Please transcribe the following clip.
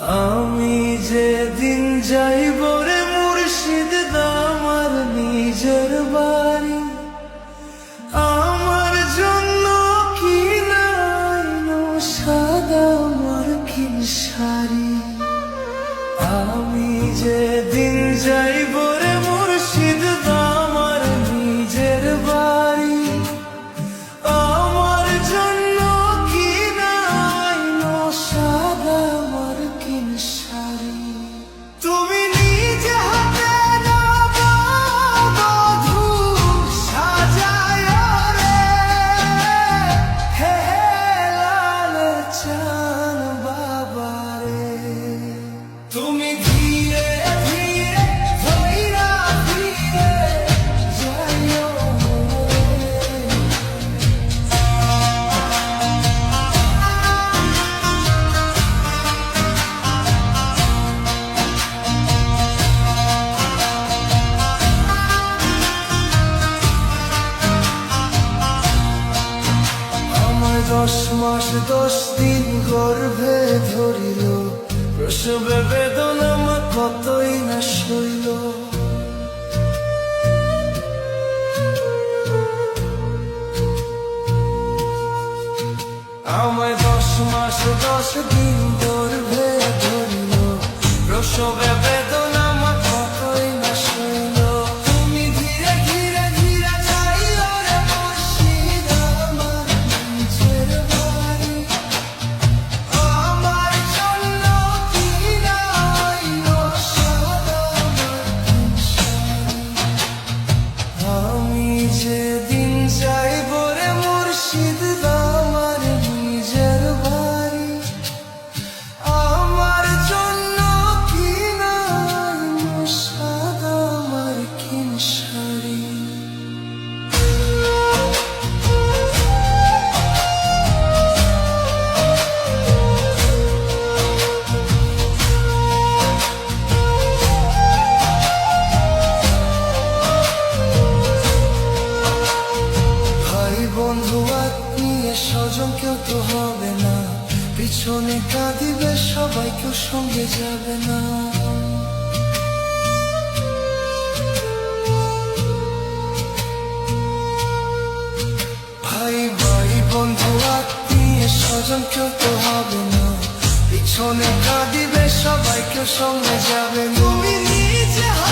আমি যেদিন যাইব রে মুর্শিদ আমার নিজের বাড়ি। আমার জন্য কি নাইনো সাদা মার্কিন শাড়ি? আমি যেদিন দশ মাস, দশ দিন গর্ভে ধরিল। প্রসবে বেদনা আমার কতই না সইল। আমায় দশ মাস, দশ দিন গর্ভে ধরিল। প্রসবে বেদনা পিছনে কাঁদিবে, সবাই কেউ সঙ্গে যাবে না। ভাই ভাই, বন্ধু, আত্মীয় স্বজন কেউ তো হবে না। পিছনে কাঁদিবে, সবাই কেউ সঙ্গে যাবে না।